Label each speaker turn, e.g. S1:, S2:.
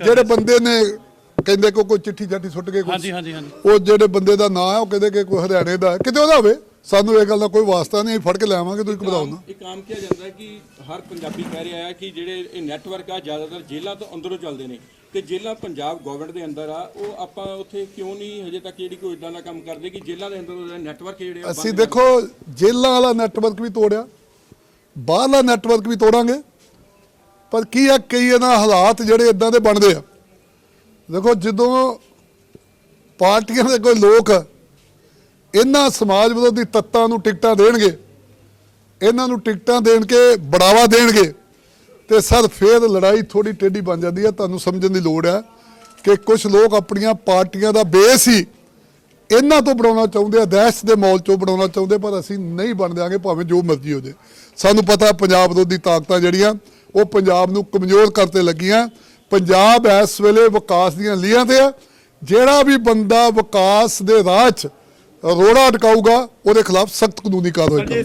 S1: ਜਿਹੜੇ। ਬੰਦੇ ਨੇ ਕਹਿੰਦੇ ਕੋ ਕੋਈ ਚਿੱਠੀ ਚਾਠੀ ਸੁੱਟ ਕੇ
S2: ਹਾਂਜੀ
S1: ਕੋਈ।
S2: ਹਾਂਜੀ ਹਾਂਜੀ
S1: ਉਹ ਜਿਹੜੇ ਬੰਦੇ ਦਾ ਨਾਂ ਹੈ ਉਹ ਕਹਿੰਦੇ ਕਿ ਕੋਈ ਹਰਿਆਣੇ ਦਾ ਹੈ। ਕਿਤੇ ਉਹਦਾ ਹੋਵੇ ਸਾਨੂੰ ਇਹ ਗੱਲ ਦਾ ਕੋਈ ਵਾਸਤਾ ਨਹੀਂ ਅਸੀਂ ਫੜ ਕੇ ਲਿਆਵਾਂਗੇ ਤੁਸੀਂ ਨਾ।
S3: ਇੱਕ ਆਮ ਕਿਹਾ ਜਾਂਦਾ ਹੈ ਕਿ ਹਰ ਪੰਜਾਬੀ ਕਹਿ ਰਿਹਾ ਹੈ ਕਿ ਜਿਹੜੇ ਇਹ ਨੈਟਵਰਕ ਆ ਜ਼ਿਆਦਾਤਰ ਜੇਲ੍ਹਾਂ ਤੋਂ ਅੰਦਰੋਂ ਚੱਲਦੇ ਨੇ। ਤੇ ਜੇਲ੍ਹਾਂ ਪੰਜਾਬ ਗਵਰਨਮੈਂਟ ਦੇ ਅੰਦਰ ਆ ਉਹ ਆਪਾਂ ਉੱਥੇ ਕਿਉਂ ਨਹੀਂ ਹਜੇ ਤੱਕ ਜਿਹੜੀ ਕੋਈ ਇਦਾਂ ਦਾ ਕੰਮ ਕਰਦੇ ਕਿ ਜੇਲ੍ਹਾਂ ਦੇ ਅੰਦਰ ਨੈਟਵਰਕ ਜਿਹੜੇ ਆ
S1: ਅਸੀਂ ਦੇਖੋ ਜੇਲ੍ਹਾਂ ਵਾਲਾ ਨੈਟਵਰਕ ਵੀ ਤੋੜਿਆ। ਬਾਹਰਲਾ ਨੈਟਵਰਕ ਵੀ ਤੋੜਾਂਗੇ। ਪਰ ਕੀ ਆ, ਕਈ ਇਹਨਾਂ ਹਾਲਾਤ ਜਿਹੜੇ ਇਦਾਂ ਦੇ ਬਣਦੇ ਆ। ਦੇਖੋ, ਜਦੋਂ ਪਾਰਟੀਆਂ ਦੇ ਕੋਈ ਲੋਕ ਇਹਨਾਂ ਸਮਾਜ ਵਿਰੋਧੀ ਤੱਤਾਂ ਨੂੰ ਟਿਕਟਾਂ ਦੇਣਗੇ, ਇਹਨਾਂ ਨੂੰ ਟਿਕਟਾਂ ਦੇਣ ਕੇ ਬੜਾਵਾ ਦੇਣਗੇ, ਤੇ ਸਰ ਫੇਰ ਲੜਾਈ ਥੋੜੀ ਟੇਢੀ ਬਣ ਜਾਂਦੀ ਹੈ ਤੁਹਾਨੂੰ ਸਮਝਣ ਦੀ ਲੋੜ ਹੈ ਕਿ ਕੁਝ ਲੋਕ ਆਪਣੀਆਂ ਪਾਰਟੀਆਂ ਦਾ ਬੇਸ ਹੀ ਇਹਨਾਂ ਤੋਂ ਬਣਾਉਣਾ ਚਾਹੁੰਦੇ ਆ, ਦਹਿਸ਼ਤ ਦੇ ਮੌਲ ਚੋਂ ਬਣਾਉਣਾ ਚਾਹੁੰਦੇ ਪਰ ਅਸੀਂ ਨਹੀਂ ਬਣ ਦਿਆਂਗੇ ਭਾਵੇਂ ਜੋ ਮਰਜ਼ੀ ਹੋ ਜੇ ਸਾਨੂੰ ਪਤਾ ਪੰਜਾਬ ਵਿਰੋਧੀ ਤਾਕਤਾਂ ਜਿਹੜੀਆਂ ਉਹ ਪੰਜਾਬ ਨੂੰ ਕਮਜ਼ੋਰ ਕਰਤੇ ਲੱਗੀਆਂ। ਪੰਜਾਬ ਇਸ ਵੇਲੇ ਵਿਕਾਸ ਦੀਆਂ ਲੀਹਾਂ ਤੇ ਆ। ਜਿਹੜਾ ਵੀ ਬੰਦਾ ਵਿਕਾਸ ਦੇ ਰਾਹ 'ਚ ਰੋੜਾ ਟਕਾਊਗਾ ਉਹਦੇ ਖਿਲਾਫ ਸਖਤ ਕਾਨੂੰਨੀ ਕਾਰਵਾਈ
S2: ਪਰ
S1: ਕਰੋ